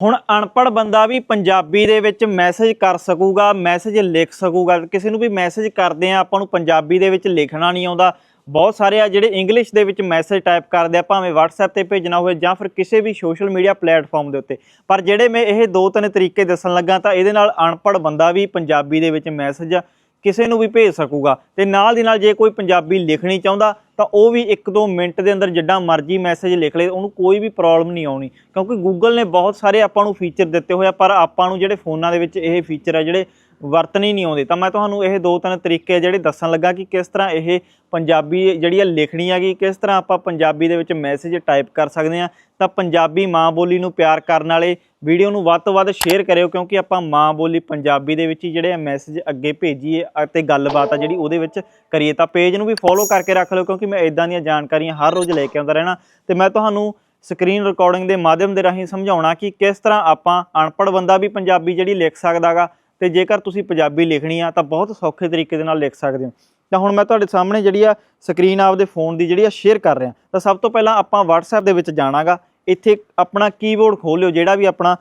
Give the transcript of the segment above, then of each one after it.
ਹੁਣ ਅਨਪੜ੍ਹ ਬੰਦਾ ਵੀ ਪੰਜਾਬੀ ਦੇ ਵਿੱਚ ਮੈਸੇਜ ਕਰ ਸਕੂਗਾ ਮੈਸੇਜ ਲਿਖ ਸਕੂਗਾ। ਕਿਸੇ ਨੂੰ ਵੀ ਮੈਸੇਜ ਕਰਦੇ ਆ ਆਪਾਂ ਨੂੰ ਪੰਜਾਬੀ ਦੇ ਵਿੱਚ ਲਿਖਣਾ ਨਹੀਂ ਆਉਂਦਾ। ਬਹੁਤ ਸਾਰੇ ਆ ਜਿਹੜੇ ਇੰਗਲਿਸ਼ ਦੇ ਵਿੱਚ ਮੈਸੇਜ ਟਾਈਪ ਕਰਦੇ ਆ, ਭਾਵੇਂ WhatsApp ਤੇ ਭੇਜਣਾ ਹੋਵੇ ਜਾਂ ਫਿਰ ਕਿਸੇ ਵੀ ਸੋਸ਼ਲ ਮੀਡੀਆ ਪਲੇਟਫਾਰਮ ਦੇ ਉੱਤੇ। ਪਰ ਜਿਹੜੇ ਮੈਂ ਇਹ ਦੋ ਤਿੰਨ ਤਰੀਕੇ ਦੱਸਣ ਲੱਗਾ ਤਾਂ ਇਹਦੇ ਨਾਲ ਅਨਪੜ੍ਹ ਬੰਦਾ ਵੀ ਪੰਜਾਬੀ ਦੇ ਵਿੱਚ ਮੈਸੇਜ ਕਿਸੇ ਨੂੰ ਵੀ ਭੇਜ ਸਕੂਗਾ। ਤੇ ਨਾਲ ਦੀ ਨਾਲ ਜੇ ਕੋਈ ਪੰਜਾਬੀ ਲਿਖਣੀ ਚਾਹੁੰਦਾ, ਤਾਂ ਉਹ ਵੀ 1-2 ਮਿੰਟ ਦੇ ਅੰਦਰ ਜਿੱਦਾਂ ਮਰਜ਼ੀ ਮੈਸੇਜ ਲਿਖ ਲੇ, ਉਹਨੂੰ ਕੋਈ ਵੀ ਪ੍ਰੋਬਲਮ ਨਹੀਂ ਆਉਣੀ। ਕਿਉਂਕਿ ਗੂਗਲ ਨੇ ਬਹੁਤ ਸਾਰੇ ਆਪਾਂ ਨੂੰ ਫੀਚਰ ਦਿੱਤੇ ਹੋਏ ਆ, ਪਰ ਆਪਾਂ ਨੂੰ ਜਿਹੜੇ ਫੋਨਾਂ ਦੇ ਵਿੱਚ ਇਹ ਫੀਚਰ ਆ, ਜਿਹੜੇ ਵਰਤਣੀ ਨਹੀਂ ਆਉਂਦੀ। ਤਾਂ ਮੈਂ ਤੁਹਾਨੂੰ ਇਹ ਦੋ ਤਿੰਨ ਤਰੀਕੇ ਜਿਹੜੇ ਦੱਸਣ ਲੱਗਾ ਕਿ ਕਿਸ ਤਰ੍ਹਾਂ ਇਹ ਪੰਜਾਬੀ ਜਿਹੜੀ ਆ ਲਿਖਣੀ ਹੈਗੀ ਕਿਸ ਤਰ੍ਹਾਂ ਆਪਾਂ ਪੰਜਾਬੀ ਦੇ ਵਿੱਚ ਮੈਸੇਜ ਟਾਈਪ ਕਰ ਸਕਦੇ ਆ। ਤਾਂ ਪੰਜਾਬੀ ਮਾਂ ਬੋਲੀ ਨੂੰ ਪਿਆਰ ਕਰਨ ਵਾਲੇ ਵੀਡੀਓ ਨੂੰ ਵੱਧ ਤੋਂ ਵੱਧ ਸ਼ੇਅਰ ਕਰਿਓ ਕਿਉਂਕਿ ਆਪਾਂ ਮਾਂ ਬੋਲੀ ਪੰਜਾਬੀ ਦੇ ਵਿੱਚ ਹੀ ਜਿਹੜੇ ਮੈਸੇਜ ਅੱਗੇ ਭੇਜੀਏ ਅਤੇ ਗੱਲਬਾਤ ਆ ਜਿਹੜੀ ਉਹਦੇ ਵਿੱਚ ਕਰੀਏ। ਤਾਂ ਪੇਜ ਨੂੰ ਵੀ ਫੋਲੋ ਕਰਕੇ ਰੱਖ ਲਿਓ ਕਿਉਂਕਿ ਮੈਂ ਇਦਾਂ ਦੀਆਂ ਜਾਣਕਾਰੀਆਂ ਹਰ ਰੋਜ਼ ਲੈ ਕੇ ਆਉਂਦਾ ਰਹਿਣਾ। ਤੇ ਮੈਂ ਤੁਹਾਨੂੰ ਸਕਰੀਨ ਰਿਕਾਰਡਿੰਗ ਦੇ ਮਾਧਿਅਮ ਦੇ ਰਾਹੀਂ ਸਮਝਾਉਣਾ ਕਿ ਕਿਸ ਤਰ੍ਹਾਂ ਆਪਾਂ ਅਨਪੜ੍ਹ ਬੰਦਾ ਵੀ ਪੰਜਾਬੀ ਜਿਹੜੀ ਲਿਖ ਸਕਦਾਗਾ ਤੇ ਜੇਕਰ ਤੁਸੀਂ ਪੰਜਾਬੀ ਲਿਖਣੀ ਆ ਤਾਂ ਬਹੁਤ ਸੌਖੇ ਤਰੀਕੇ ਦੇ ਨਾਲ ਲਿਖ ਸਕਦੇ ਹੋ। ਤਾਂ ਹੁਣ ਮੈਂ ਤੁਹਾਡੇ ਸਾਹਮਣੇ ਜਿਹੜੀ ਆ ਸਕਰੀਨ ਆਪਦੇ ਫੋਨ ਦੀ ਜਿਹੜੀ ਆ ਸ਼ੇਅਰ ਕਰ ਰਿਹਾ। ਤਾਂ ਸਭ ਤੋਂ ਪਹਿਲਾਂ ਆਪਾਂ WhatsApp ਦੇ ਵਿੱਚ ਜਾਣਾਗਾ। ਇੱਥੇ ਆਪਣਾ ਕੀਬੋਰਡ ਖੋਲ ਲਿਓ, ਜਿਹੜਾ ਵੀ ਆਪਣਾ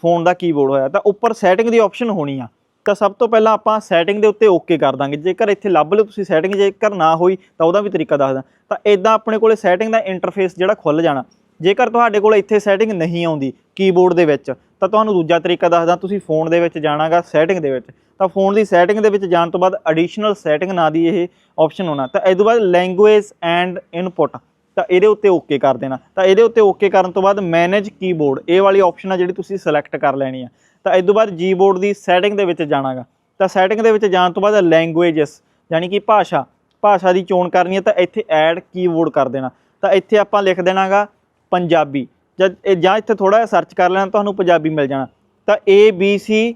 ਫੋਨ ਦਾ ਕੀਬੋਰਡ ਹੋਇਆ। ਤਾਂ ਉੱਪਰ ਸੈਟਿੰਗ ਦੀ ਆਪਸ਼ਨ ਹੋਣੀ ਆ। ਤਾਂ ਸਭ ਤੋਂ ਪਹਿਲਾਂ ਆਪਾਂ ਸੈਟਿੰਗ ਦੇ ਉੱਤੇ ਓਕੇ ਕਰ ਦਾਂਗੇ। ਜੇਕਰ ਇੱਥੇ ਲੱਭ ਲਿਓ ਤੁਸੀਂ ਸੈਟਿੰਗ ਜੇਕਰ ਨਾ ਹੋਈ, ਤਾਂ ਉਹਦਾ ਵੀ ਤਰੀਕਾ ਦੱਸਦਾ। ਤਾਂ ਇਦਾਂ ਆਪਣੇ ਕੋਲੇ ਸੈਟਿੰਗ ਦਾ ਇੰਟਰਫੇਸ ਜਿਹੜਾ ਖੁੱਲ ਜਾਣਾ। ਜੇਕਰ ਤੁਹਾਡੇ ਕੋਲ ਇੱਥੇ ਸੈਟਿੰਗ ਨਹੀਂ ਆਉਂਦੀ ਕੀਬੋਰਡ ਦੇ ਵਿੱਚ ਤਾਂ ਤੁਹਾਨੂੰ ਦੂਜਾ ਤਰੀਕਾ ਦੱਸਦਾ, ਤੁਸੀਂ ਫੋਨ ਦੇ ਵਿੱਚ ਜਾਣਾਗਾ ਸੈਟਿੰਗ ਦੇ ਵਿੱਚ। ਤਾਂ ਫੋਨ ਦੀ ਸੈਟਿੰਗ ਦੇ ਵਿੱਚ ਜਾਣ ਤੋਂ ਬਾਅਦ ਐਡੀਸ਼ਨਲ ਸੈਟਿੰਗ ਨਾਂ ਦੀ ਇਹ ਆਪਸ਼ਨ ਹੋਣਾ। ਤਾਂ ਇਹ ਤੋਂ ਬਾਅਦ ਲੈਂਗੁਏਜ ਐਂਡ ਇਨਪੁਟ ਤਾਂ ਇਹਦੇ ਉੱਤੇ ਓਕੇ ਕਰ ਦੇਣਾ। ਤਾਂ ਇਹਦੇ ਉੱਤੇ ਓਕੇ ਕਰਨ ਤੋਂ ਬਾਅਦ ਮੈਨੇਜ ਕੀਬੋਰਡ ਇਹ ਵਾਲੀ ਆਪਸ਼ਨ ਆ ਜਿਹੜੀ ਤੁਸੀਂ ਸਿਲੈਕਟ ਕਰ ਲੈਣੀ ਆ। ਤਾਂ ਇਸ ਤੋਂ ਬਾਅਦ ਜੀਬੋਰਡ ਦੀ ਸੈਟਿੰਗ ਦੇ ਵਿੱਚ ਜਾਣਾਗਾ। ਤਾਂ ਸੈਟਿੰਗ ਦੇ ਵਿੱਚ ਜਾਣ ਤੋਂ ਬਾਅਦ ਲੈਂਗੁਏਜਸ ਯਾਨੀ ਕਿ ਭਾਸ਼ਾ। ਭਾਸ਼ਾ ਦੀ ਚੋਣ ਕਰਨੀ ਹੈ ਤਾਂ ਇੱਥੇ ਐਡ ਕੀਬੋਰਡ ਕਰ ਦੇਣਾ। ਤਾਂ ਇੱਥੇ ਆਪਾਂ ਲਿਖ ਦੇਣਾਗਾ ਪੰਜਾਬੀ। ਜਦ ਇਹ ਜਾਂ ਇੱਥੇ ਥੋੜਾ ਜਿਹਾ ਸਰਚ ਕਰ ਲੈਣਾ, ਤੁਹਾਨੂੰ ਪੰਜਾਬੀ ਮਿਲ ਜਾਣਾ। ਤਾਂ A, B, C,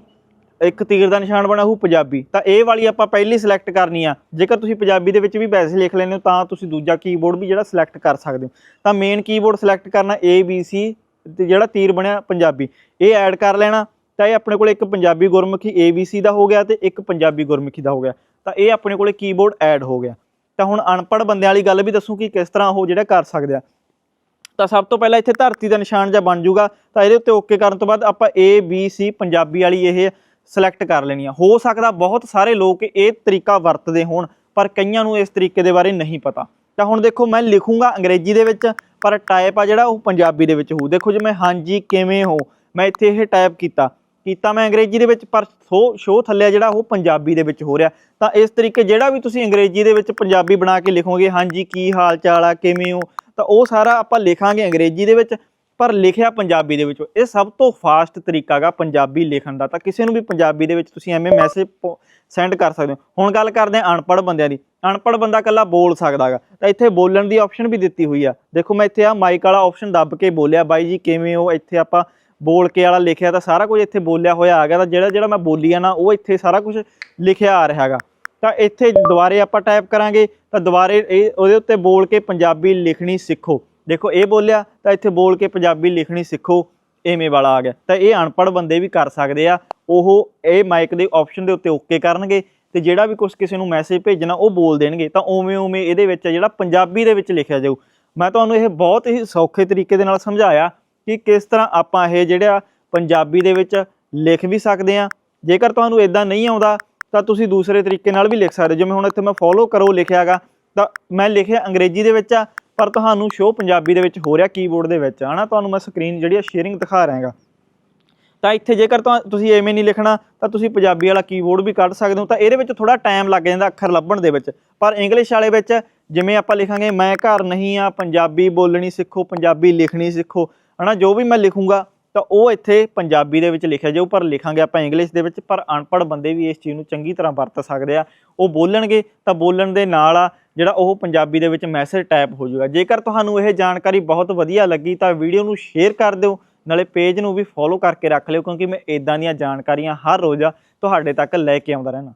ਇੱਕ ਤੀਰ ਦਾ ਨਿਸ਼ਾਨ ਬਣਾ ਹੋਊ ਪੰਜਾਬੀ। ਤਾਂ ਇਹ ਵਾਲੀ ਆਪਾਂ ਪਹਿਲੀ ਸਿਲੈਕਟ ਕਰਨੀ ਆ। ਜੇਕਰ ਤੁਸੀਂ ਪੰਜਾਬੀ ਦੇ ਵਿੱਚ ਵੀ ਵੈਸੇ ਲਿਖ ਲੈਂਦੇ ਹੋ, ਤਾਂ ਤੁਸੀਂ ਦੂਜਾ ਕੀਬੋਰਡ ਵੀ ਜਿਹੜਾ ਸਿਲੈਕਟ ਕਰ ਸਕਦੇ ਹੋ। ਤਾਂ ਮੇਨ ਕੀਬੋਰਡ ਸਿਲੈਕਟ ਕਰਨਾ A, B, C, ਤੇ ਜਿਹੜਾ ਤੀਰ ਬਣਿਆ ਪੰਜਾਬੀ। ਇਹ ਐਡ ਕਰ ਲੈਣਾ, ਤਾਂ ਇਹ ਆਪਣੇ ਕੋਲ ਇੱਕ Punjabi Gurmukhi A, B, C ਦਾ ਹੋ ਗਿਆ ਤੇ ਇੱਕ ਪੰਜਾਬੀ ਗੁਰਮੁਖੀ ਦਾ ਹੋ ਗਿਆ। ਤਾਂ ਇਹ ਆਪਣੇ ਕੋਲੇ ਕੀਬੋਰਡ ਐਡ ਹੋ ਗਿਆ। ਤਾਂ ਹੁਣ ਅਨਪੜ੍ਹ ਬੰਦਿਆਂ ਵਾਲੀ ਗੱਲ ਵੀ ਦੱਸੂ ਕਿ ਕਿਸ ਤਰ੍ਹਾਂ ਉਹ ਜਿਹੜਾ ਕਰ ਸਕਦੇ ਆ। ਤਾਂ ਸਭ ਤੋਂ ਪਹਿਲਾਂ ਇੱਥੇ ਧਰਤੀ ਦਾ ਨਿਸ਼ਾਨ ਜਾਂ ਬਣ ਜਾਊਗਾ, ਤਾਂ ਇਹਦੇ ਉੱਤੇ ਓਕੇ ਕਰਨ ਤੋਂ ਬਾਅਦ ਆਪਾਂ A, B, C ਪੰਜਾਬੀ ਵਾਲੀ ਇਹ ਸਿਲੈਕਟ ਕਰ ਲੈਣੀ ਆ। ਹੋ ਸਕਦਾ ਬਹੁਤ ਸਾਰੇ ਲੋਕ ਇਹ ਤਰੀਕਾ ਵਰਤਦੇ ਹੋਣ, ਪਰ ਕਈਆਂ ਨੂੰ ਇਸ ਤਰੀਕੇ ਦੇ ਬਾਰੇ ਨਹੀਂ ਪਤਾ। ਤਾਂ ਹੁਣ ਦੇਖੋ, ਮੈਂ ਲਿਖੂੰਗਾ ਅੰਗਰੇਜ਼ੀ ਦੇ ਵਿੱਚ, ਪਰ ਟਾਈਪ ਆ ਜਿਹੜਾ ਉਹ ਪੰਜਾਬੀ ਦੇ ਵਿੱਚ ਹੋਊ। ਦੇਖੋ ਜੇ, ਮੈਂ ਹਾਂਜੀ ਕਿਵੇਂ ਹੋ ਮੈਂ ਇੱਥੇ ਇਹ ਟਾਈਪ ਕੀਤਾ। ਕੀਤਾ ਮੈਂ ਅੰਗਰੇਜ਼ੀ ਦੇ ਵਿੱਚ, ਪਰ ਸ਼ੋ ਸ਼ੋ ਥੱਲੇ ਜਿਹੜਾ ਉਹ ਪੰਜਾਬੀ ਦੇ ਵਿੱਚ ਹੋ ਰਿਹਾ। ਤਾਂ ਇਸ ਤਰੀਕੇ ਜਿਹੜਾ ਵੀ ਤੁਸੀਂ ਅੰਗਰੇਜ਼ੀ ਦੇ ਵਿੱਚ ਪੰਜਾਬੀ ਬਣਾ ਕੇ ਲਿਖੋਗੇ, ਹਾਂਜੀ, ਕੀ ਹਾਲ ਚਾਲ ਆ, ਕਿਵੇਂ ਹੋ ਤਾਂ ਉਹ ਸਾਰਾ ਆਪਾਂ ਲਿਖਾਂਗੇ ਅੰਗਰੇਜ਼ੀ ਦੇ ਵਿੱਚ, ਪਰ ਲਿਖਿਆ ਪੰਜਾਬੀ ਦੇ ਵਿੱਚ। ਇਹ ਸਭ ਤੋਂ ਫਾਸਟ ਤਰੀਕਾ ਗਾ ਪੰਜਾਬੀ ਲਿਖਣ ਦਾ। ਤਾਂ ਕਿਸੇ ਨੂੰ ਵੀ ਪੰਜਾਬੀ ਦੇ ਵਿੱਚ ਤੁਸੀਂ ਐਵੇਂ ਮੈਸੇਜ ਸੈਂਡ ਕਰ ਸਕਦੇ ਹੋ। ਹੁਣ ਗੱਲ ਕਰਦੇ ਹਾਂ ਅਨਪੜ੍ਹ ਬੰਦਿਆਂ ਦੀ। ਅਨਪੜ੍ਹ ਬੰਦਾ ਇਕੱਲਾ ਬੋਲ ਸਕਦਾ ਸਕਦਾਗਾ ਤਾਂ ਇੱਥੇ ਬੋਲਣ ਦੀ ਆਪਸ਼ਨ ਵੀ ਦਿੱਤੀ ਹੋਈ ਆ। ਦੇਖੋ ਮੈਂ ਇੱਥੇ ਆ ਮਾਈਕ ਵਾਲਾ ਆਪਸ਼ਨ ਦੱਬ ਕੇ ਬੋਲਿਆ। ਬਾਈ ਜੀ, ਕਿਵੇਂ ਹੋ? ਇੱਥੇ ਆਪਾਂ ਬੋਲ ਕੇ ਵਾਲਾ ਲਿਖਿਆ ਤਾਂ ਸਾਰਾ ਕੁਝ ਇੱਥੇ ਬੋਲਿਆ ਹੋਇਆ ਆ ਗਿਆ ਤਾਂ ਜਿਹੜਾ ਜਿਹੜਾ ਮੈਂ ਬੋਲੀ ਆ ਨਾ, ਉਹ ਇੱਥੇ ਸਾਰਾ ਕੁਝ ਲਿਖਿਆ ਆ ਰਿਹਾ ਹੈਗਾ। ਤਾਂ ਇੱਥੇ ਦੁਬਾਰੇ ਆਪਾਂ ਟਾਈਪ ਕਰਾਂਗੇ, ਤਾਂ ਦੁਬਾਰੇ ਇਹ ਉਹਦੇ ਉੱਤੇ ਬੋਲ ਕੇ ਪੰਜਾਬੀ ਲਿਖਣੀ ਸਿੱਖੋ। ਦੇਖੋ, ਇਹ ਬੋਲਿਆ, ਤਾਂ ਇੱਥੇ ਬੋਲ ਕੇ ਪੰਜਾਬੀ ਲਿਖਣੀ ਸਿੱਖੋ ਐਵੇਂ ਵਾਲਾ ਆ ਗਿਆ। ਤਾਂ ਇਹ ਅਨਪੜ੍ਹ ਬੰਦੇ ਵੀ ਕਰ ਸਕਦੇ ਆ। ਉਹ ਇਹ ਮਾਈਕ ਦੇ ਆਪਸ਼ਨ ਦੇ ਉੱਤੇ ਓਕੇ ਕਰਨਗੇ ਤੇ ਜਿਹੜਾ ਵੀ ਕੁਝ ਕਿਸੇ ਨੂੰ ਮੈਸੇਜ ਭੇਜਣਾ, ਉਹ ਬੋਲ ਦੇਣਗੇ। ਤਾਂ ਉਵੇਂ ਉਵੇਂ ਇਹਦੇ ਵਿੱਚ ਜਿਹੜਾ ਪੰਜਾਬੀ ਦੇ ਵਿੱਚ ਲਿਖਿਆ ਜਾਊ। ਮੈਂ ਤੁਹਾਨੂੰ ਇਹ ਬਹੁਤ ਹੀ ਸੌਖੇ ਤਰੀਕੇ ਦੇ ਨਾਲ ਸਮਝਾਇਆ ਕਿ ਕਿਸ ਤਰ੍ਹਾਂ ਆਪਾਂ ਇਹ ਜਿਹੜਾ ਪੰਜਾਬੀ ਦੇ ਵਿੱਚ ਲਿਖ ਵੀ ਸਕਦੇ ਆ। ਜੇਕਰ ਤੁਹਾਨੂੰ ਇਦਾਂ ਨਹੀਂ ਆਉਂਦਾ ਤਾਂ ਤੁਸੀਂ ਦੂਸਰੇ ਤਰੀਕੇ ਨਾਲ ਵੀ ਲਿਖ ਸਕਦੇ ਹੋ। ਜਿਵੇਂ ਹੁਣ ਇੱਥੇ ਮੈਂ ਫੋਲੋ ਕਰੋ ਲਿਖਿਆਗਾ, ਤਾਂ ਮੈਂ ਲਿਖਿਆ ਅੰਗਰੇਜ਼ੀ ਦੇ ਵਿੱਚ ਆ, ਪਰ ਤੁਹਾਨੂੰ ਸ਼ੋ ਪੰਜਾਬੀ ਦੇ ਵਿੱਚ ਹੋ ਰਿਹਾ ਕੀਬੋਰਡ ਦੇ ਵਿੱਚ ਹਨਾ? ਤੁਹਾਨੂੰ ਮੈਂ ਸਕਰੀਨ ਜਿਹੜੀ ਆ ਸ਼ੇਅਰਿੰਗ ਦਿਖਾ ਰਿਹਾਗਾ। ਤਾਂ ਇੱਥੇ ਜੇਕਰ ਤੁਹਾ- ਤੁਸੀਂ ਐਵੇਂ ਨਹੀਂ ਲਿਖਣਾ, ਤਾਂ ਤੁਸੀਂ ਪੰਜਾਬੀ ਵਾਲਾ ਕੀਬੋਰਡ ਵੀ ਕੱਢ ਸਕਦੇ ਹੋ। ਤਾਂ ਇਹਦੇ ਵਿੱਚ ਥੋੜਾ ਟਾਈਮ ਲੱਗ ਜਾਂਦਾ ਅੱਖਰ ਲੱਭਣ ਦੇ ਵਿੱਚ। ਪਰ ਇੰਗਲਿਸ਼ ਵਾਲੇ ਵਿੱਚ ਜਿਵੇਂ ਆਪਾਂ ਲਿਖਾਂਗੇ, ਮੈਂ ਘਰ ਨਹੀਂ ਆ, ਪੰਜਾਬੀ ਬੋਲਣੀ ਸਿੱਖੋ, ਪੰਜਾਬੀ ਲਿਖਣੀ ਸਿੱਖੋ, ਹਨਾ? ਜੋ ਵੀ ਮੈਂ ਲਿਖੂੰਗਾ ਤਾਂ ਉਹ ਇੱਥੇ ਪੰਜਾਬੀ ਦੇ ਵਿੱਚ ਲਿਖਿਆ ਜਾਊ, ਪਰ ਲਿਖਾਂਗੇ ਆਪਾਂ ਇੰਗਲਿਸ਼ ਦੇ ਵਿੱਚ, ਪਰ ਅਨਪੜ੍ਹ ਬੰਦੇ ਵੀ ਇਸ ਚੀਜ਼ ਨੂੰ ਚੰਗੀ ਤਰ੍ਹਾਂ ਵਰਤ ਸਕਦੇ ਆ। ਉਹ ਬੋਲਣਗੇ ਤਾਂ ਬੋਲਣ ਦੇ ਨਾਲ ਆ ਜਿਹੜਾ ਉਹ ਪੰਜਾਬੀ ਦੇ ਵਿੱਚ ਮੈਸੇਜ ਟਾਈਪ ਹੋ ਜਾਊਗਾ। ਜੇਕਰ ਤੁਹਾਨੂੰ ਇਹ ਜਾਣਕਾਰੀ ਬਹੁਤ ਵਧੀਆ ਲੱਗੀ ਤਾਂ ਵੀਡੀਓ ਨੂੰ ਸ਼ੇਅਰ ਕਰ ਦਿਓ, ਨਾਲੇ ਪੇਜ ਨੂੰ ਵੀ ਫੋਲੋ ਕਰਕੇ ਰੱਖ ਲਿਓ, ਕਿਉਂਕਿ ਮੈਂ ਇਦਾਂ ਦੀਆਂ ਜਾਣਕਾਰੀਆਂ ਹਰ ਰੋਜ਼ ਤੁਹਾਡੇ ਤੱਕ ਲੈ ਕੇ ਆਉਂਦਾ ਰਹਿਣਾ